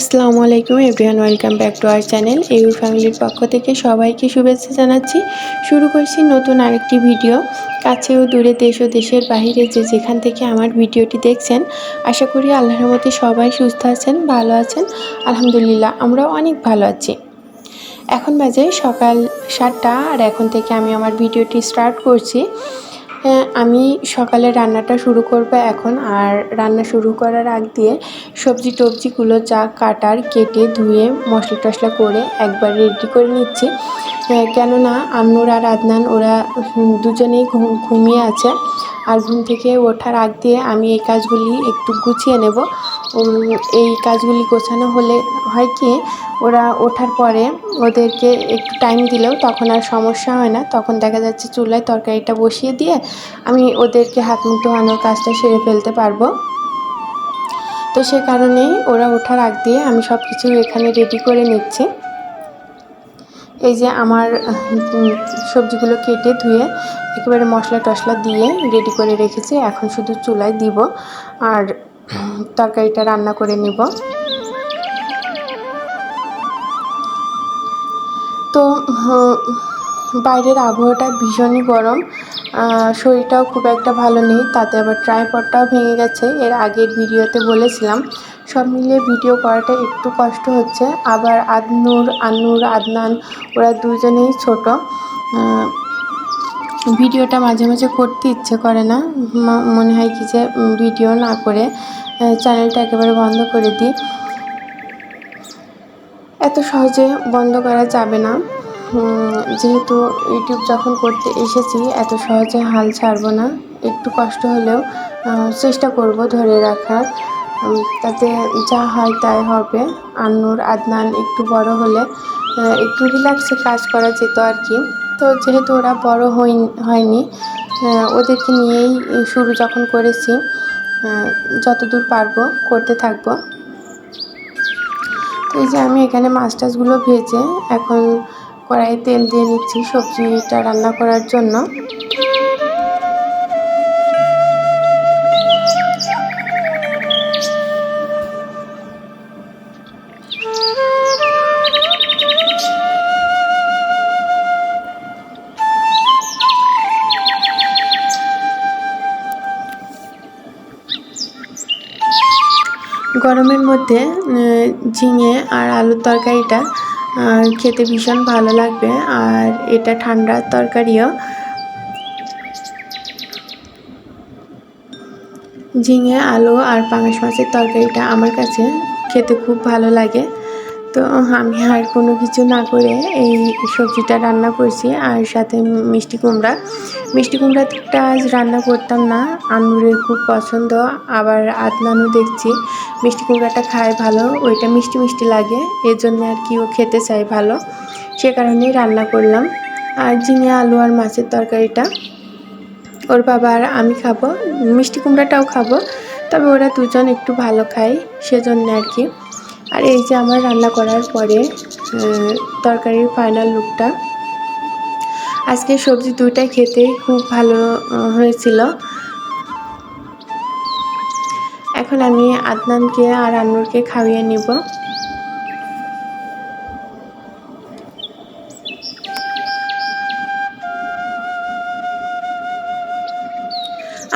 আসসালামু আলাইকুম everyone, welcome back to our channel. U ফ্যামিলির পক্ষ থেকে সবাইকে শুভেচ্ছা জানাচ্ছি। শুরু করছি নতুন আরেকটি ভিডিও। কাছে ও দূরে দেশ ও দেশের বাইরে যে যেখান থেকে আমার ভিডিওটি দেখছেন, আশা করি আল্লাহর মতে সবাই সুস্থ আছেন, ভালো আছেন। আলহামদুলিল্লাহ, আমরাও অনেক ভালো আছি। এখন বাজে সকাল সাতটা, আর এখন থেকে আমি আমার ভিডিওটি স্টার্ট করছি। আমি সকালে রান্নাটা শুরু করব এখন। আর রান্না শুরু করার আগ দিয়ে সবজি টবজিগুলো যা কাটার কেটে ধুয়ে মশলা টশলা করে একবার রেডি করে নিচ্ছি। হ্যাঁ, কেননা আমনুর আর আদনান ওরা দুজনেই ঘুমিয়ে আছে। আর ঘুম থেকে ওঠার আগ দিয়ে আমি এই কাজগুলি একটু গুছিয়ে নেব। এই কাজগুলি গোছানো হলে হয় কি, ওরা ওঠার পরে ওদেরকে একটু টাইম দিলেও তখন আর সমস্যা হয় না। তখন দেখা যাচ্ছে চুলায় তরকারিটা বসিয়ে দিয়ে আমি ওদেরকে হাত মুখ ধোয়ানোর কাজটা সেরে ফেলতে পারব। তো সে কারণেই ওরা ওঠার আগ দিয়ে আমি সব কিছু এখানে রেডি করে নিচ্ছি। এই যে আমার সবজিগুলো কেটে ধুয়ে একেবারে মশলা টশলা দিয়ে রেডি করে রেখেছি। এখন শুধু চুলায় দিব। আর তরকারিটা রান্না করে নিব। তো বাইরের আবহাওয়াটা ভীষণই গরম। শরীরটাও খুব একটা ভালো নেই, তাতে আবার ট্রাইপডটাও ভেঙে গেছে। এর আগের ভিডিওতে বলেছিলাম, সব মিলিয়ে ভিডিও করাটা একটু কষ্ট হচ্ছে। আবার আদনুর, আন্নুর, আদনান, ওরা দুজনেই ছোট। ভিডিওটা মাঝে মাঝে করতে ইচ্ছে করে না। মনে হয় কি যে ভিডিও না করে চ্যানেলটা একেবারে বন্ধ করে দিই। এত সহজে বন্ধ করা যাবে না। যেহেতু ইউটিউব যখন করতে এসেছি, এত সহজে হাল ছাড়ব না। একটু কষ্ট হলেও চেষ্টা করব ধরে রাখার। তাতে যা হয় তাই হবে। আন্নুর আদনান একটু বড় হলে একটু রিল্যাক্সে কাজ করা যেত আর কি। তো যেহেতু ওরা বড় হয়নি ওদেরকে নিয়েই শুরু যখন করেছি যতদূর পারব করতে থাকব। তো এই যে আমি এখানে মাছ টাছগুলো ভেজে এখন কড়াইয়ে তেল দিয়ে নিচ্ছি সবজিটা রান্না করার জন্য। গরমের মধ্যে ঝিঙে আর আলুর তরকারিটা খেতে ভীষণ ভালো লাগবে। আর এটা ঠান্ডার তরকারিও। ঝিঙে, আলু আর পাঙাশ মাছের তরকারিটা আমার কাছে খেতে খুব ভালো লাগে। তো আমি আর কোনো কিছু না করে এই সবজিটা রান্না করছি আর সাথে মিষ্টি কুমড়া। মিষ্টি কুমড়াটা আজ রান্না করতাম না, আনুরের খুব পছন্দ, আবার আদনানও দেখছি মিষ্টি কুমড়াটা খায় ভালো, ওইটা মিষ্টি মিষ্টি লাগে এর জন্য আর কি ও খেতে চায় ভালো, সে কারণেই রান্না করলাম। আর ঝিঙে, আলু আর মাছের তরকারিটা, ওর বাবা আর আমি খাব, মিষ্টি কুমড়াটাও খাব, তবে ওরা দুজন একটু ভালো খায়, সেজন্য আর কি। আর এই যে আমার রান্না করার পরে তরকারির ফাইনাল লুকটা আজকে সবজি দুইটাই খেতে খুব ভালো হয়েছিল। এখন আমি আদনানকে আর আন্নুরকে খাইয়ে নিব।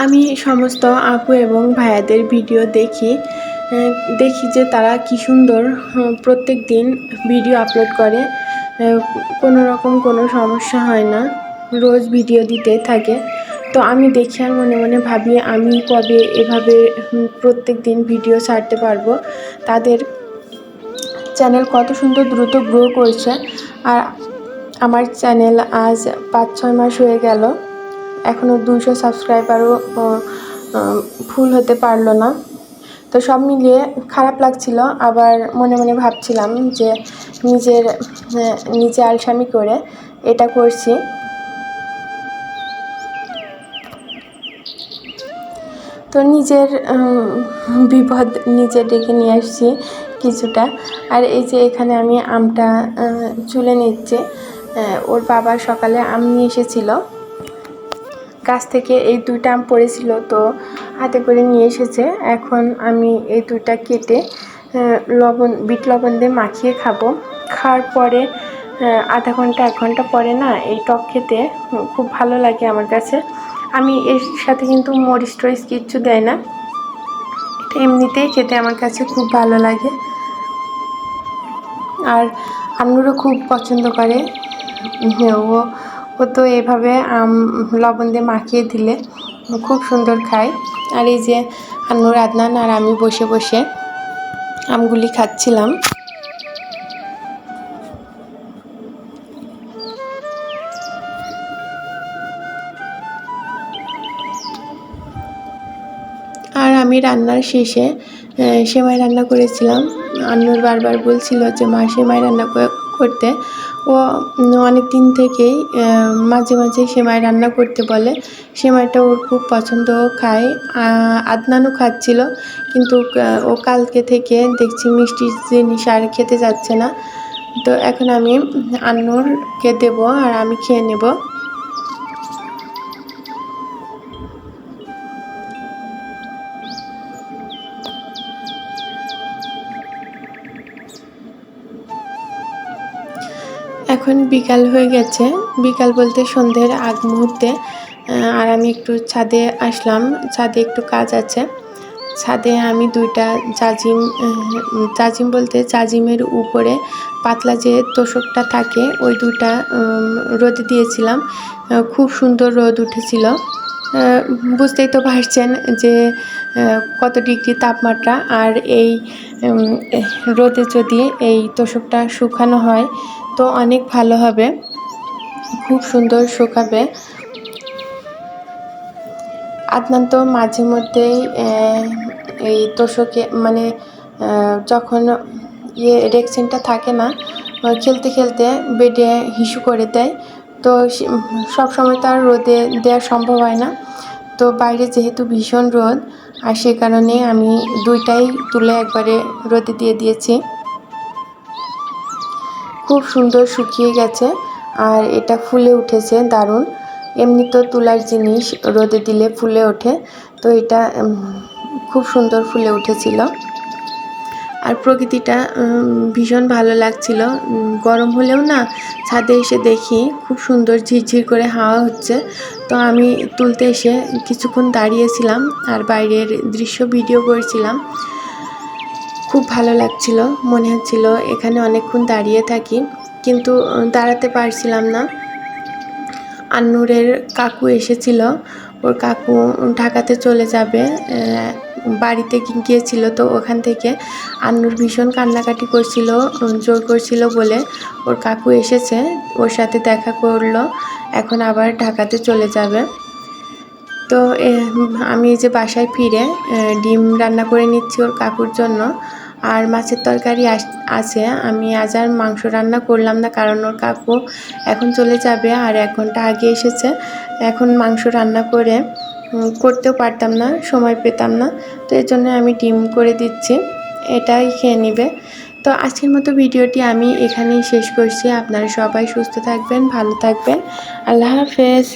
আমি সমস্ত আপু এবং ভাইয়াদের ভিডিও দেখি। দেখি যে তারা কি সুন্দর প্রত্যেক দিন ভিডিও আপলোড করে। কোনো রকম কোনো সমস্যা হয় না, রোজ ভিডিও দিতে থাকে। তো আমি দেখি আর মনে মনে ভাবি, আমি কবে এভাবে প্রত্যেক দিন ভিডিও ছাড়তে পারব? তাদের চ্যানেল কত সুন্দর দ্রুত গ্রো করছে। আর আমার চ্যানেল আজ পাঁচ, ছয় মাস হয়ে গেল। এখনও দুশো সাবস্ক্রাইবারও ফুল হতে পারল না। তো সব মিলিয়ে খারাপ লাগছিল। আবার মনে মনে ভাবছিলাম যে নিজের নিজে আলসামি করে এটা করছি। তো নিজের বিপদ নিজে ডেকে নিয়ে আসছি কিছুটা। আর এই যে এখানে আমি আমটা চুলে নিচ্ছি ওর বাবা সকালে আম নিয়ে এসেছিল। গাছ থেকে এই দুইটা আম পড়েছিল, তো হাতে করে নিয়ে এসেছে। এখন আমি এই দুইটা কেটে লবণ, বিট লবণ দিয়ে মাখিয়ে খাব। খাওয়ার পরে আধা ঘণ্টা, এক ঘণ্টা পরে না, এই টক খেতে খুব ভালো লাগে আমার কাছে। আমি এর সাথে কিন্তু মরিচ টরিচ কিচ্ছু দেয় না। এমনিতেই খেতে আমার কাছে খুব ভালো লাগে। আর আন্নুরও খুব পছন্দ করে। ও ও তো এভাবে আম, লবণ দিয়ে মাখিয়ে দিলে খুব সুন্দর খায়। আর এই যে আন্নুর আদনান আর আমি বসে বসে আমগুলি খাচ্ছিলাম। আর আমি রান্নার শেষে সেমাই রান্না করেছিলাম। আন্নুর বারবার বলছিল যে, মা, সেমাই রান্না করতে। ও অনেক দিন থেকেই মাঝে মাঝে সেমাই রান্না করতে বলে। সেমাইটা ওর খুব পছন্দ খায়। আদনানও খাচ্ছিল, কিন্তু ও কালকে থেকে দেখছি মিষ্টি জিনিস আর খেতে যাচ্ছে না। তো এখন আমি আন্নুরকে দেবো আর আমি খেয়ে নেব। এখন বিকাল হয়ে গেছে। বিকাল বলতে সন্ধ্যের আগ মুহূর্তে আর আমি একটু ছাদে আসলাম। ছাদে একটু কাজ আছে। ছাদে আমি দুইটা জাজিম জাজিম বলতে জাজিমের উপরে পাতলা যে তোষকটা থাকে ওই উম, রোদে দিয়েছিলাম। খুব সুন্দর রোদ উঠেছিল। বুঝতেই তো পারছেন যে কত ডিগ্রি তাপমাত্রা। আর এই রোদে যদি এই তোষকটা শুকানো হয় তো অনেক ভালো হবে। খুব সুন্দর শুকাবে। আদনান তো মাঝে মধ্যেই এই তোষকে মানে যখন ইয়ে রেক্সিনটা থাকে না, খেলতে খেলতে বেডে হিসু করে দেয়। তো সব সময় তো আর রোদে দেওয়া সম্ভব হয় না। তো বাইরে যেহেতু ভীষণ রোদ, আর সে কারণে আমি দুইটাই তুলে একবারে রোদে দিয়ে দিয়েছি। খুব সুন্দর শুকিয়ে গেছে আর এটা ফুলে উঠেছে, দারুণ। এমনি তো তুলার জিনিস রোদে দিলে ফুলে ওঠে, তো এটা খুব সুন্দর ফুলে উঠেছিল। আর প্রকৃতিটা ভীষণ ভালো লাগছিল। গরম হলেও না, ছাদে এসে দেখি খুব সুন্দর ঝিরঝির করে হাওয়া হচ্ছে। তো আমি তুলতে এসে কিছুক্ষণ দাঁড়িয়েছিলাম আর বাইরের দৃশ্য ভিডিও করেছিলাম। খুব ভালো লাগছিল, মনে হচ্ছিল এখানে অনেকক্ষণ দাঁড়িয়ে থাকি, কিন্তু দাঁড়াতে পারছিলাম না। আন্নুরের কাকু এসেছিল, ওর কাকু ঢাকাতে চলে যাবে বাড়িতে গিয়েছিল, তো ওখান থেকে আন্নুর ভীষণ কান্নাকাটি করছিল জোর করছিল বলে ওর কাকু এসেছে, ওর সাথে দেখা করল, এখন আবার ঢাকাতে চলে যাবে। তো আমি যে বাসায় ফিরে ডিম রান্না করে নিচ্ছি ওর কাকুর জন্য আর মাছের তরকারি আছে। আমি আজ আর মাংস রান্না করলাম না, কারণ ওর কাকু এখন চলে যাবে আর এক ঘণ্টা আগে এসেছে। এখন মাংস রান্না করে করতেও পারতাম না, সময় পেতাম না। তো এর জন্য আমি ডিম করে দিচ্ছি, এটাই খেয়ে নেবে। তো আজকের মতো ভিডিওটি আমি এখানেই শেষ করছি। আপনারা সবাই সুস্থ থাকবেন, ভালো থাকবেন। আল্লাহ হাফেজ।